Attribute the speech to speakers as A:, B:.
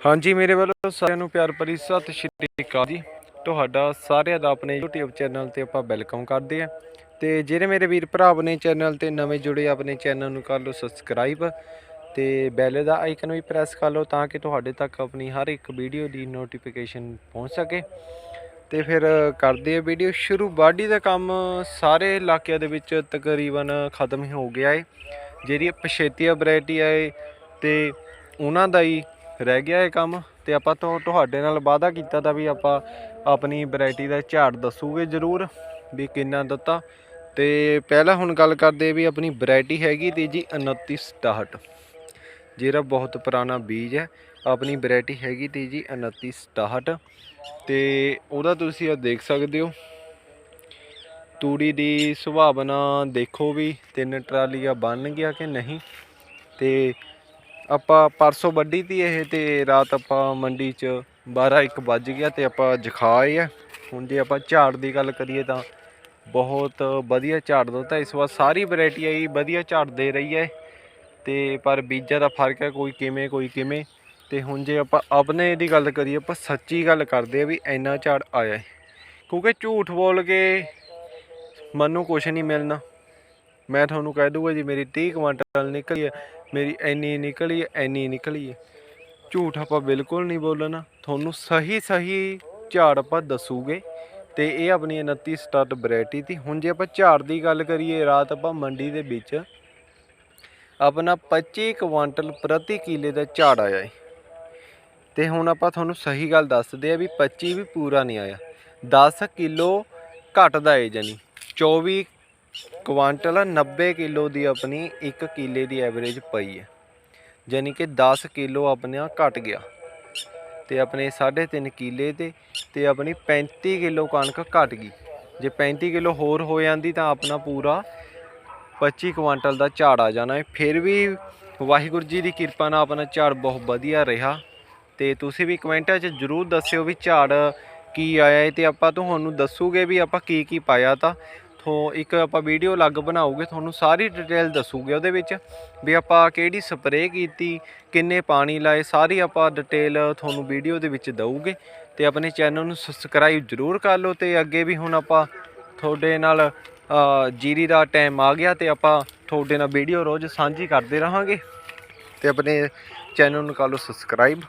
A: ਹਾਂਜੀ, ਮੇਰੇ ਵੱਲੋਂ ਸਾਰਿਆਂ ਨੂੰ ਪਿਆਰ ਭਰੀ ਸਤਿ ਸ਼੍ਰੀ ਅਕਾਲ ਜੀ। ਤੁਹਾਡਾ ਸਾਰਿਆਂ ਦਾ ਆਪਣੇ YouTube ਚੈਨਲ ਤੇ ਆਪਾਂ ਵੈਲਕਮ ਕਰਦੇ ਆ ਤੇ ਜਿਹੜੇ ਮੇਰੇ ਵੀਰ ਭਰਾ ਆਪਣੇ ਚੈਨਲ ਤੇ ਨਵੇਂ ਜੁੜੇ, ਆਪਣੇ ਚੈਨਲ ਨੂੰ ਕਰ ਲਓ ਸਬਸਕ੍ਰਾਈਬ ਤੇ ਬੈਲ ਦਾ ਆਈਕਨ ਵੀ ਪ੍ਰੈਸ ਕਰ ਲਓ ਤਾਂ ਕਿ ਤੁਹਾਡੇ ਤੱਕ ਆਪਣੀ ਹਰ ਇੱਕ ਵੀਡੀਓ ਦੀ ਨੋਟੀਫਿਕੇਸ਼ਨ ਪਹੁੰਚ ਸਕੇ। ਤੇ ਫਿਰ ਕਰਦੇ ਆ ਵੀਡੀਓ ਸ਼ੁਰੂ। ਬਾਡੀ ਦਾ ਕੰਮ ਸਾਰੇ ਇਲਾਕਿਆਂ ਦੇ ਵਿੱਚ ਤਕਰੀਬਨ ਖਤਮ ਹੀ ਹੋ ਗਿਆ ਏ। ਜਿਹੜੀ ਪਛੇਤੀਆ ਵੈਰਾਈਟੀ ਆਏ ਤੇ ਉਹਨਾਂ ਦਾ ਹੀ ਰਹਿ ਗਿਆ ਇਹ ਕੰਮ ਤੇ ਆਪਾਂ ਤੋਂ ਤੁਹਾਡੇ ਨਾਲ ਵਾਅਦਾ ਕੀਤਾ ਤਾਂ ਵੀ ਆਪਾਂ ਆਪਣੀ ਵੈਰਾਈਟੀ ਦਾ ਝਾੜ ਦੱਸੂਗੇ ਜ਼ਰੂਰ ਵੀ ਕਿੰਨਾ ਦਿੱਤਾ। ਤੇ ਪਹਿਲਾਂ ਹੁਣ ਗੱਲ ਕਰਦੇ ਵੀ ਆਪਣੀ ਵੈਰਾਈਟੀ ਹੈਗੀ ਤੇ ਜੀ 2967 ਜਿਹੜਾ ਬਹੁਤ ਪੁਰਾਣਾ ਬੀਜ ਹੈ, ਆਪਣੀ ਵੈਰਾਈਟੀ ਹੈਗੀ ਤੇ ਜੀ 2967 ਤੇ ਉਹਦਾ ਤੁਸੀਂ ਇਹ ਦੇਖ ਸਕਦੇ ਹੋ। ਤੂੜੀ ਦੀ ਸੁਭਾਵਨਾ ਦੇਖੋ ਵੀ ਤਿੰਨ ਟਰਾਲੀਆਂ ਬਣ ਗਿਆ ਕਿ ਨਹੀਂ? ਤੇ ਆਪਾਂ ਪਰਸੋਂ ਵੱਢੀ ਤੀ ਇਹ ਤੇ ਰਾਤ ਆਪਾਂ ਮੰਡੀ 'ਚ 12 1 ਵੱਜ ਗਿਆ ਤੇ ਆਪਾਂ ਜਖਾਏ ਆ। ਹੁਣ ਜੇ ਆਪਾਂ ਝਾੜ ਦੀ ਗੱਲ ਕਰੀਏ ਤਾਂ ਬਹੁਤ ਵਧੀਆ ਝਾੜ ਦਿੱਤਾ ਇਸ ਵਾਰ ਸਾਰੀ ਵੈਰਾਈਟੀ ਆਈ, ਵਧੀਆ ਝਾੜ ਦੇ ਰਹੀ ਹੈ। ਤੇ ਪਰ ਬੀਜਾਂ ਦਾ ਫ਼ਰਕ ਹੈ ਕੋਈ ਕਿਵੇਂ ਕੋਈ ਕਿਵੇਂ। ਤੇ ਹੁਣ ਜੇ ਆਪਾਂ ਆਪਣੇ ਦੀ ਗੱਲ ਕਰੀਏ, ਆਪਾਂ ਸੱਚੀ ਗੱਲ ਕਰਦੇ ਆ ਵੀ ਇੰਨਾ ਝਾੜ ਆਇਆ ਹੈ। ਕਿਉਂਕਿ ਝੂਠ ਬੋਲ ਕੇ ਮੈਨੂੰ ਕੁਝ ਨਹੀਂ ਮਿਲਣਾ। ਮੈਂ ਤੁਹਾਨੂੰ ਕਹਿ ਦੂੰਗਾ ਜੀ, ਮੇਰੀ 30 ਕੁਇੰਟਲ ਨਿਕਲੀ ਹੈ ਮੇਰੀ ਇੰਨੀ ਨਿਕਲੀ ਹੈ ਇੰਨੀ ਨਿਕਲੀ ਹੈ ਝੂਠ ਆਪਾਂ ਬਿਲਕੁਲ ਨਹੀਂ ਬੋਲਣਾ। ਤੁਹਾਨੂੰ ਸਹੀ ਸਹੀ ਝਾੜ ਆਪਾਂ ਦੱਸੂਗੇ। ਤੇ ਇਹ ਆਪਣੀ 29 ਸਟਾਰਟ ਵੈਰਾਈਟੀ ਦੀ ਹੁਣ ਜੇ ਆਪਾਂ ਝਾੜ ਦੀ ਗੱਲ ਕਰੀਏ, ਰਾਤ ਆਪਾਂ ਮੰਡੀ ਦੇ ਵਿੱਚ ਆਪਣਾ 25 ਕੁਆਂਟਲ ਪ੍ਰਤੀ ਕਿਲੇ ਦਾ ਝਾੜ ਆਇਆ ਹੈ ਤੇ ਹੁਣ ਆਪਾਂ ਤੁਹਾਨੂੰ ਸਹੀ ਗੱਲ ਦੱਸਦੇ ਆ ਵੀ 25 ਵੀ ਪੂਰਾ ਨਹੀਂ ਆਇਆ। 10 ਕਿਲੋ ਘਟਦਾ ਏ ਜਾਨੀ 24 ਕੁਆਂਟਲ 90 ਕਿਲੋ ਦੀ ਆਪਣੀ 1 ਕਿਲੇ ਦੀ ਐਵਰੇਜ ਪਈ ਹੈ। ਯਾਨੀ ਕਿ 10 ਕਿਲੋ ਆਪਣਾ ਘਟ ਗਿਆ ਤੇ ਆਪਣੇ 3.5 ਕਿਲੇ ਤੇ ਤੇ ਆਪਣੀ 35 ਕਿਲੋ ਕਣਕ ਘਟ ਗਈ। ਜੇ 35 ਕਿਲੋ ਹੋਰ ਹੋ ਜਾਂਦੀ ਤਾਂ ਆਪਣਾ ਪੂਰਾ 25 ਕੁਆਂਟਲ ਦਾ ਝਾੜ ਆ ਜਾਣਾ। ਫਿਰ ਵੀ ਵਾਹਿਗੁਰੂ ਜੀ ਦੀ ਕਿਰਪਾ ਨਾਲ ਆਪਣਾ ਝਾੜ ਬਹੁਤ ਵਧੀਆ ਰਿਹਾ। ਤੇ ਤੁਸੀਂ ਵੀ ਕਮੈਂਟਾਂ 'ਚ ਜਰੂਰ ਦੱਸਿਓ ਵੀ ਝਾੜ ਕੀ ਆਇਆ ਹੈ ਤੇ ਆਪਾਂ ਤੁਹਾਨੂੰ ਦੱਸੂਗੇ ਵੀ ਆਪਾਂ ਕੀ ਕੀ ਪਾਇਆ ਤਾਂ। ਥੋ ਇੱਕ ਆਪਾਂ ਵੀਡੀਓ ਅਲੱਗ ਬਣਾਉਗੇ ਤੁਹਾਨੂੰ ਸਾਰੀ ਡਿਟੇਲ ਦੱਸੂਗੇ ਉਹਦੇ ਵਿੱਚ ਵੀ ਆਪਾਂ ਕਿਹੜੀ ਸਪਰੇਅ ਕੀਤੀ, ਕਿੰਨੇ ਪਾਣੀ ਲਾਏ, ਸਾਰੀ ਆਪਾਂ ਡਿਟੇਲ ਤੁਹਾਨੂੰ ਵੀਡੀਓ ਦੇ ਵਿੱਚ ਦਊਗੇ। ਤੇ ਆਪਣੇ ਚੈਨਲ ਨੂੰ ਸਬਸਕ੍ਰਾਈਬ ਜਰੂਰ ਕਰ ਲਓ ਤੇ ਅੱਗੇ ਵੀ ਹੁਣ ਆਪਾਂ ਤੁਹਾਡੇ ਨਾਲ ਜੀਰੀ ਦਾ ਟਾਈਮ ਆ ਗਿਆ ਤੇ ਆਪਾਂ ਤੁਹਾਡੇ ਨਾਲ ਵੀਡੀਓ ਰੋਜ਼ ਸਾਂਝੀ ਕਰਦੇ ਰਹਾਂਗੇ। ਤੇ ਆਪਣੇ ਚੈਨਲ ਨੂੰ ਕਰ ਲਓ ਸਬਸਕ੍ਰਾਈਬ